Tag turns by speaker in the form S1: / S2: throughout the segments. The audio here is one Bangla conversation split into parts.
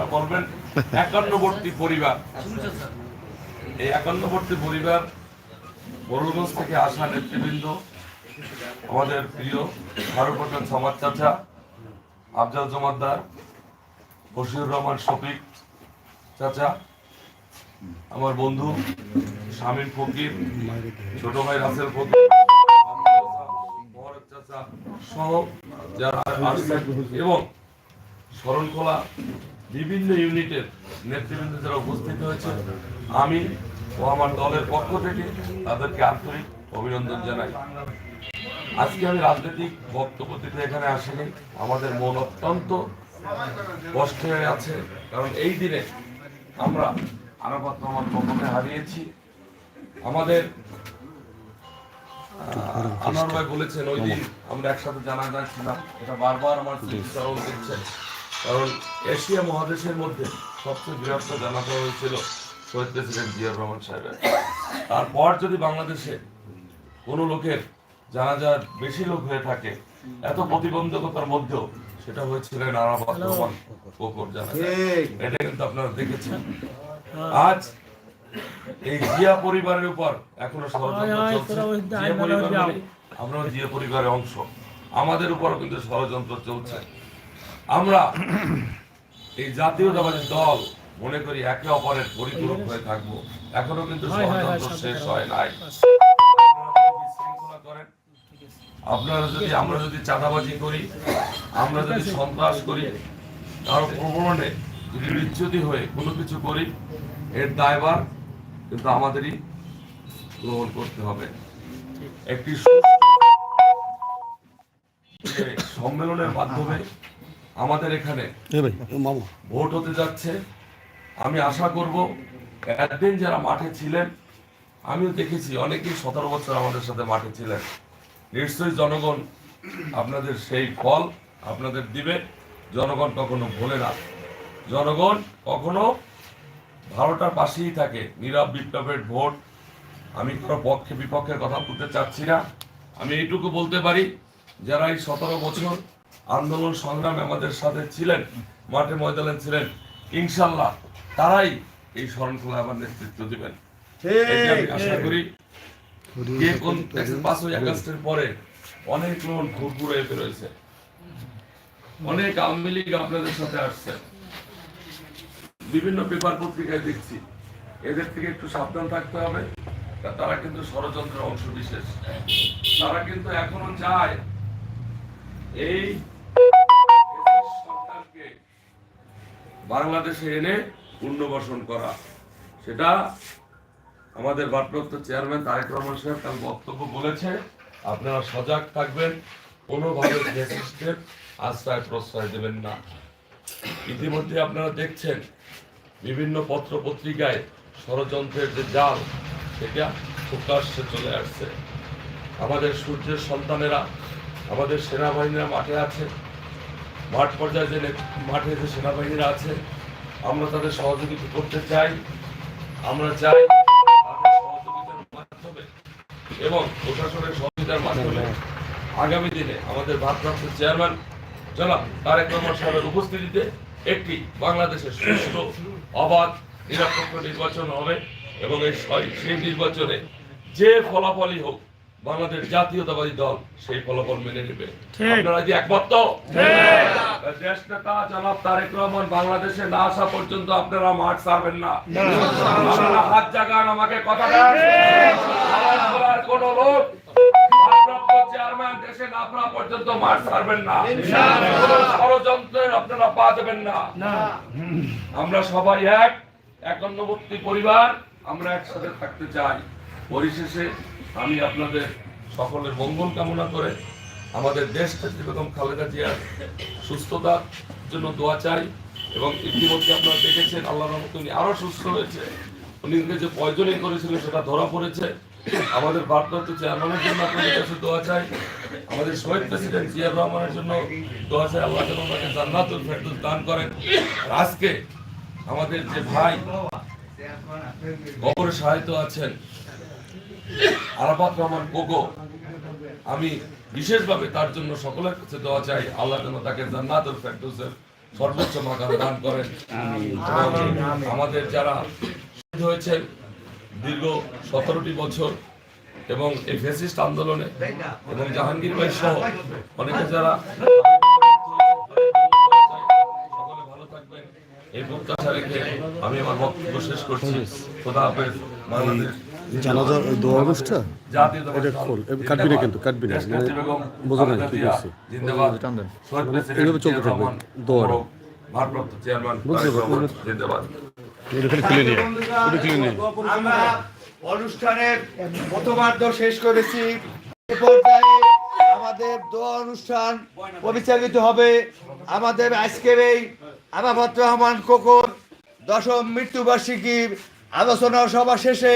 S1: আপনারা বলবেন, একান্নবর্তী পরিবার। এই একান্নবর্তী পরিবার বরুলগঞ্জ থেকে আসা নেতৃবৃন্দ, আমাদের প্রিয় ফারুক সমাজ চাচা, আফজাল জমাদ্দার বশির রহমান শফিক চাচা, আমার বন্ধু শামীম ফকির, ছোট ভাই রাসেল ফকির চাচা সহ যারা এবং শরণখোলা বিভিন্ন ইউনিটের নেতৃবৃন্দ যারা উপস্থিত হয়েছে আমি ও আমার দলের পক্ষ থেকে তাদেরকে আন্তরিক অভিনন্দন জানাই। আজকে আমি রাজনৈতিক বক্তব্য দিতে এখানে আসিনি আমাদের মন অত্যন্ত কষ্ট হয়ে আছে কারণ এই দিনে আমরা আরাফাত রহমান কখনো হারিয়েছি। আমাদের আনোয়ার ভাই বলেছেন ওই দিন আমরা একসাথে জানা যাচ্ছিলাম এটা বারবার আমার স্মৃতিচারণ দিচ্ছেন কারণ এশিয়া মহাদেশের মধ্যে সবচেয়ে বৃহত্তর জানাজা হয়েছিল শহীদ প্রেসিডেন্ট জিয়া রহমান সাহেবের। তারপর যদি বাংলাদেশে কোনো লোকের জানাজার বেশি লোক হয়ে থাকে এত প্রতিবন্ধকতার মধ্যেও সেটা হয়েছিল রহমান কোকর এটা কিন্তু আপনারা দেখেছেন। আজ এই জিয়া পরিবারের উপর এখনও ষড়যন্ত্র চলছে। জিয়া পরিবার মানে আমরাও জিয়া পরিবারের অংশ। আমাদের উপরও কিন্তু ষড়যন্ত্র চলছে। আমরা এই জাতীয়তাবাদী দল মনে করি একে অপরের পরিপূরক হয়ে থাকব। এখনও কিন্তু ষড়যন্ত্র শেষ হয় নাই। আপনারা যদি বিশৃঙ্খলা করেন, আপনারা যদি আমরা যদি চাঁদাবাজি করি আমরা যদি সন্ত্রাস করি কারও প্রবণে যদি বিচ্যুতি হয়ে কোনো কিছু করি এর দায়ভার কিন্তু আমাদেরই গ্রহণ করতে হবে। একটি সম্মেলনের মাধ্যমে আমাদের এখানে ভোট হতে যাচ্ছে। আমি আশা করব একদিন যারা মাঠে ছিলেন আমিও দেখেছি অনেকেই সতেরো বছর আমাদের সাথে মাঠে ছিলেন। নিশ্চয়ই জনগণ আপনাদের সেই ফল আপনাদের দিবে। জনগণ কখনো ভোলে না। জনগণ কখনো ভালোটার পাশেই থাকে নীরব বিপ্লবের ভোট। আমি কোনো পক্ষে বিপক্ষের কথা বলতে চাচ্ছি না। আমি এইটুকু বলতে পারি যারা এই সতেরো বছর আন্দোলন সংগ্রামে আমাদের সাথে ছিলেন মাঠে ময়দানে ছিলেন ইনশাল্লাহ তারাই এই শরণখোলা আমার নেতৃত্ব দিবেন। আমি আশা করি কে কোন পাঁচই আগস্টের পরে অনেক লোক ঘুরঘুরে বেরোয়েছে। অনেক আওয়ামী লীগ আপনাদের সাথে আসছে। বিভিন্ন পেপার পত্রিকায় দেখছি। এদের থেকে একটু সাবধান থাকতে হবে তারা কিন্তু ষড়যন্ত্রের অংশ বিশেষ তারা কিন্তু এখনও চায় এই বাংলাদেশে এনে পুনর্বাসন করা। সেটা আমাদের ভারপ্রাপ্ত চেয়ারম্যান তারেক রহমান সাহেব তার বক্তব্য বলেছে। আপনারা সজাগ থাকবেন, কোনোভাবে ফ্যাসিস্টের আশ্রয় প্রশ্রয় দেবেন না। ইতিমধ্যে আপনারা দেখছেন, বিভিন্ন পত্র পত্রিকায় ষড়যন্ত্রের যে জাল, সেটা প্রকাশ্যে চলে আসছে। আমাদের সূর্যের সন্তানেরা, আমাদের সেনাবাহিনীরা মাঠে আছে। মাঠ পর্যায়ে যে মাঠে যে সেনাবাহিনীরা আছে, আমরা তাদের সহযোগিতা করতে চাই। আমরা চাই এবং প্রশাসনের সহযোগিতার মাধ্যমে আগামী দিনে আমাদের ভারপ্রাপ্ত চেয়ারম্যান জনাব তারেক রহমান সাহেবের উপস্থিতিতে একটি বাংলাদেশের সুষ্ঠু, অবাধ, নিরপেক্ষ নির্বাচন হবে এবং এই সেই নির্বাচনে যে ফলাফলই হোক বাংলাদেশ জাতীয়তাবাদী দল সেই ফলাফল মেনে নেবে। আপনারা কি একমত তো? দেশ নেতা জনাব তারেক রহমান বাংলাদেশে না আসা পর্যন্ত আপনারা মাঠ ছাড়বেন না। আপনারা হাত জাগান আমাকে কথা কোন লোক চেয়ারম্যান দেশে না আসা পর্যন্ত মাঠ ছাড়বেন না। ষড়যন্ত্রের আপনারা পা দেবেন না। আমরা সবাই এক একান্নবর্তী পরিবার আমরা একসাথে থাকতে চাই। পরিশেষে আমি আপনাদের সকলের মঙ্গল কামনা করে আমাদের দেশ বেগম খালেদা জিয়ার সুস্থতার জন্য দোয়া চাই এবং ইতিমধ্যে আপনারা দেখেছেন আল্লাহ রহমত উনি আরও সুস্থ হয়েছে। উনি যে পয়জনিং করেছিল সেটা ধরা পড়েছে। আমাদের ভারপ্রাপ্ত চেয়ারম্যানের জন্য আপনাদের কাছে দোয়া চাই। আমাদের শহীদ প্রেসিডেন্ট জিয়া রহমানের জন্য দোয়া চাই। আল্লাহ যেন জান্নাতুল ফেরদৌস দান করেন। আজকে আমাদের যে ভাই কবরে সাহিত্য আছেন আরাফাত রহমান কোকো আমি বিশেষভাবে তার জন্য সকলের কাছে দোয়া চাই আল্লাহ যেন তাকে জান্নাতুল ফেরদৌসের সর্বোচ্চ মাকাম দান করেন। আমাদের যারা শহীদ হয়েছেন দীর্ঘ সতেরোটি বছর এবং এই ফেসিস্ট আন্দোলনে এবং জাহাঙ্গীর ভাই সহ অনেকে যারা এই প্রত্যাশা রেখে আমি আমার বক্তব্য শেষ করছি। খোদা হাফেজ। বাংলাদেশ
S2: জানাজা দোয়া অনুষ্ঠান এটা খোল, কাটবি না কিন্তু, কাটবি না। মানে বোঝো না কি করছি।
S1: প্রেসিডেন্ট
S2: এইভাবে চলতে থাকবে,
S3: অনুষ্ঠানের প্রথমার্ধ শেষ করেছি। আমাদের দোয়া অনুষ্ঠান পরিচালিত হবে আমাদের আজকের এই আবাবত রহমান কোকর দশম মৃত্যুবার্ষিকীর আলোচনা সভা শেষে।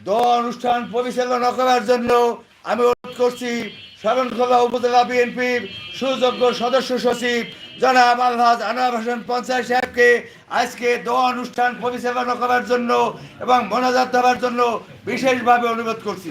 S3: দোয়া অনুষ্ঠান পরিচালনা করার জন্য আমি অনুরোধ করছি সরণখোলা উপজেলা বিএনপির সুযোগ্য সদস্য সচিব জনাব আলহাজ আনোয়ার হোসেন পঞ্চায়েত সাহেবকে আজকে দোয়া অনুষ্ঠান পরিচালনা করার জন্য এবং মনাজাত দেওয়ার জন্য বিশেষভাবে অনুরোধ করছি।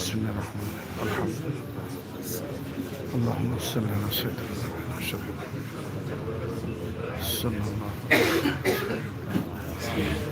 S2: بسم الله الرحمن الرحيم. الحمد لله اللهم صل على سيدنا محمد صلى الله عليه وسلم.